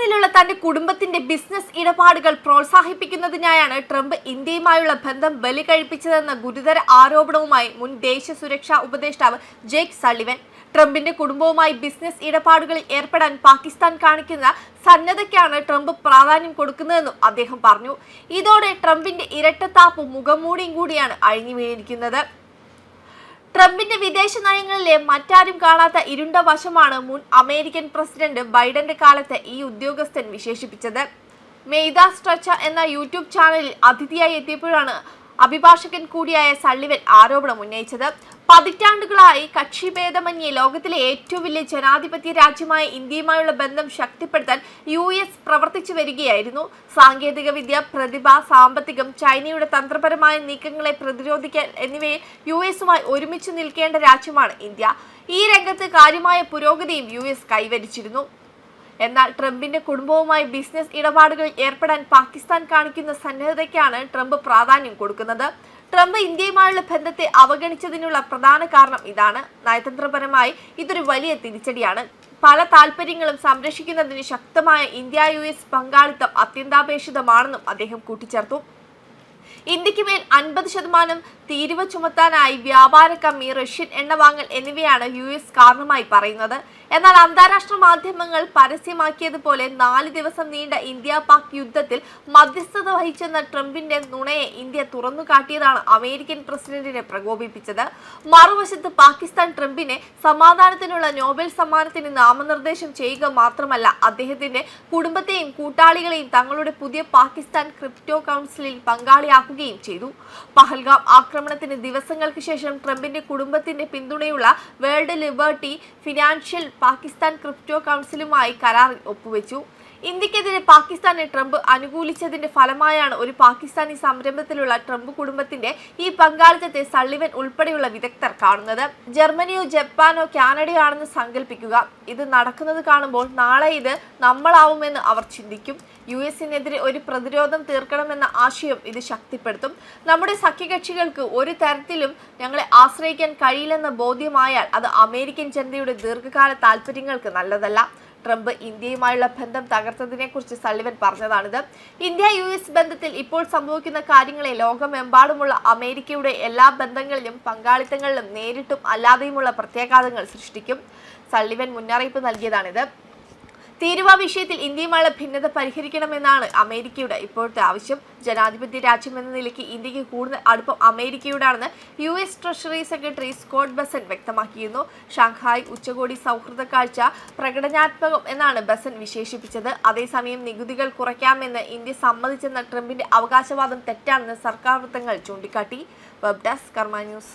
പാകിസ്ഥാനിലുള്ള തന്റെ കുടുംബത്തിന്റെ ബിസിനസ് ഇടപാടുകൾ പ്രോത്സാഹിപ്പിക്കുന്നതിനായാണ് ട്രംപ് ഇന്ത്യയുമായുള്ള ബന്ധം ബലി കഴിപ്പിച്ചതെന്ന ഗുരുതര ആരോപണവുമായി മുൻ ദേശീയ സുരക്ഷാ ഉപദേഷ്ടാവ് ജേക്ക് സള്ളിവൻ. ട്രംപിന്റെ കുടുംബവുമായി ബിസിനസ് ഇടപാടുകളിൽ ഏർപ്പെടാൻ പാകിസ്ഥാൻ കാണിക്കുന്ന സന്നദ്ധയ്ക്കാണ് ട്രംപ് പ്രാധാന്യം കൊടുക്കുന്നതെന്നും അദ്ദേഹം പറഞ്ഞു. ഇതോടെ ട്രംപിന്റെ ഇരട്ടത്താപ്പും മുഖംമൂടിയും കൂടിയാണ് അഴിഞ്ഞു വീണിരിക്കുന്നത് ട്രംപിന്റെ വിദേശ നയങ്ങളിലെ മറ്റാരും കാണാത്ത ഇരുണ്ട വശമാണ് മുൻ അമേരിക്കൻ പ്രസിഡന്റ് ബൈഡന്റെ കാലത്ത് ഈ ഉദ്യോഗസ്ഥൻ വിശേഷിപ്പിച്ചത്. മെയ്ത സ്ട്രച്ച എന്ന യൂട്യൂബ് ചാനലിൽ അതിഥിയായി എത്തിയപ്പോഴാണ് അഭിഭാഷകൻ കൂടിയായ സള്ളിവൻ ആരോപണം ഉന്നയിച്ചത്. പതിറ്റാണ്ടുകളായി കക്ഷിഭേദമന്യേ ലോകത്തിലെ ഏറ്റവും വലിയ ജനാധിപത്യ രാജ്യമായ ഇന്ത്യയുമായുള്ള ബന്ധം ശക്തിപ്പെടുത്താൻ യു എസ് പ്രവർത്തിച്ചു വരികയായിരുന്നു. സാങ്കേതിക വിദ്യ പ്രതിഭ സാമ്പത്തികം ചൈനയുടെ തന്ത്രപരമായ നീക്കങ്ങളെ പ്രതിരോധിക്കാൻ എന്നിവയിൽ യു എസുമായി ഒരുമിച്ച് നിൽക്കേണ്ട രാജ്യമാണ് ഇന്ത്യ. ഈ രംഗത്ത് കാര്യമായ പുരോഗതിയും യു എസ് കൈവരിച്ചിരുന്നു. എന്നാൽ ട്രംപിന്റെ കുടുംബവുമായി ബിസിനസ് ഇടപാടുകളിൽ ഏർപ്പെടാൻ പാകിസ്ഥാൻ കാണിക്കുന്ന സന്നദ്ധതയ്ക്കാണ് ട്രംപ് പ്രാധാന്യം കൊടുക്കുന്നത്. ട്രംപ് ഇന്ത്യയുമായുള്ള ബന്ധത്തെ അവഗണിച്ചതിനുള്ള പ്രധാന കാരണം ഇതാണ്. നയതന്ത്രപരമായി ഇതൊരു വലിയ തിരിച്ചടിയാണ്. പല താല്പര്യങ്ങളും സംരക്ഷിക്കുന്നതിന് ശക്തമായ ഇന്ത്യ യു എസ് പങ്കാളിത്തം അത്യന്താപേക്ഷിതമാണെന്നും അദ്ദേഹം കൂട്ടിച്ചേർത്തു. ഇന്ത്യയ്ക്ക് മേൽ അൻപത് ശതമാനം തീരുവ ചുമത്താനായി വ്യാപാര കമ്മി റഷ്യൻ എണ്ണ വാങ്ങൽ എന്നിവയാണ് യു എസ് കാരണമായി പറയുന്നത്. എന്നാൽ അന്താരാഷ്ട്ര മാധ്യമങ്ങൾ പരസ്യമാക്കിയതുപോലെ നാല് ദിവസം നീണ്ട ഇന്ത്യ പാക് യുദ്ധത്തിൽ മധ്യസ്ഥത വഹിച്ചെന്ന ട്രംപിന്റെ നുണയെ ഇന്ത്യ തുറന്നു കാട്ടിയതാണ് അമേരിക്കൻ പ്രസിഡന്റിനെ പ്രകോപിപ്പിച്ചത്. മറുവശത്ത് പാകിസ്ഥാൻ ട്രംപിനെ സമാധാനത്തിനുള്ള നോബൽ സമ്മാനത്തിന് നാമനിർദ്ദേശം ചെയ്യുക മാത്രമല്ല അദ്ദേഹത്തിന്റെ കുടുംബത്തെയും കൂട്ടാളികളെയും തങ്ങളുടെ പുതിയ പാകിസ്ഥാൻ ക്രിപ്റ്റോ കൗൺസിലിൽ പങ്കാളിയാക്കുകയും ചെയ്തു. പഹൽഗാം ആക്രമണത്തിന് ദിവസങ്ങൾക്ക് ശേഷം ട്രംപിന്റെ കുടുംബത്തിന്റെ പിന്തുണയുള്ള world liberty financial Pakistan crypto കൗൺസിലുമായി കരാറിൽ ഒപ്പുവെച്ചു. ഇന്ത്യക്കെതിരെ പാകിസ്ഥാനെ ട്രംപ് അനുകൂലിച്ചതിന്റെ ഫലമായാണ് ഒരു പാകിസ്ഥാനി സംരംഭത്തിലുള്ള ട്രംപ് കുടുംബത്തിന്റെ ഈ പങ്കാളിത്തത്തെ സള്ളിവൻ ഉൾപ്പെടെയുള്ള വിദഗ്ധർ കാണുന്നത്. ജർമ്മനിയോ ജപ്പാനോ കാനഡയോ ആണെന്ന് സങ്കല്പിക്കുക. ഇത് നടക്കുന്നത് കാണുമ്പോൾ നാളെ ഇത് നമ്മളാവുമെന്ന് അവർ ചിന്തിക്കും. യു എസിനെതിരെ ഒരു പ്രതിരോധം തീർക്കണമെന്ന ആശയം ഇത് ശക്തിപ്പെടുത്തും. നമ്മുടെ സഖ്യകക്ഷികൾക്ക് ഒരു തരത്തിലും ഞങ്ങളെ ആശ്രയിക്കാൻ കഴിയില്ലെന്ന ബോധ്യമായാൽ അത് അമേരിക്കൻ ജനതയുടെ ദീർഘകാല താല്പര്യങ്ങൾക്ക് നല്ലതല്ല. ട്രംപ് ഇന്ത്യയുമായുള്ള ബന്ധം തകർത്തതിനെക്കുറിച്ച് സള്ളിവൻ പറഞ്ഞതാണിത്. ഇന്ത്യ യു എസ് ബന്ധത്തിൽ ഇപ്പോൾ സംഭവിക്കുന്ന കാര്യങ്ങളെ ലോകമെമ്പാടുമുള്ള അമേരിക്കയുടെ എല്ലാ ബന്ധങ്ങളിലും പങ്കാളിത്തങ്ങളിലും നേരിട്ടും അല്ലാതെയുമുള്ള പ്രത്യാഘാതങ്ങൾ സൃഷ്ടിക്കും. സള്ളിവൻ മുന്നറിയിപ്പ് നൽകിയതാണിത്. തീരുവ വിഷയത്തിൽ ഇന്ത്യയുമായുള്ള ഭിന്നത പരിഹരിക്കണമെന്നാണ് അമേരിക്കയുടെ ഇപ്പോഴത്തെ ആവശ്യം. ജനാധിപത്യ രാജ്യം എന്ന നിലയ്ക്ക് ഇന്ത്യയ്ക്ക് കൂടുതൽ അടുപ്പം അമേരിക്കയോടാണെന്ന് U S treasury secretary Scott Bessent വ്യക്തമാക്കിയിരുന്നു. ഷാങ്ഹായ് ഉച്ചകോടി സൗഹൃദ കാഴ്ച പ്രകടനാത്മകം എന്നാണ് ബസൻ വിശേഷിപ്പിച്ചത്. അതേസമയം നികുതികൾ കുറയ്ക്കാമെന്ന് ഇന്ത്യ സമ്മതിച്ചെന്ന ട്രംപിന്റെ അവകാശവാദം തെറ്റാണെന്ന് സർക്കാർ വൃത്തങ്ങൾ ചൂണ്ടിക്കാട്ടി. Web desk Karma news.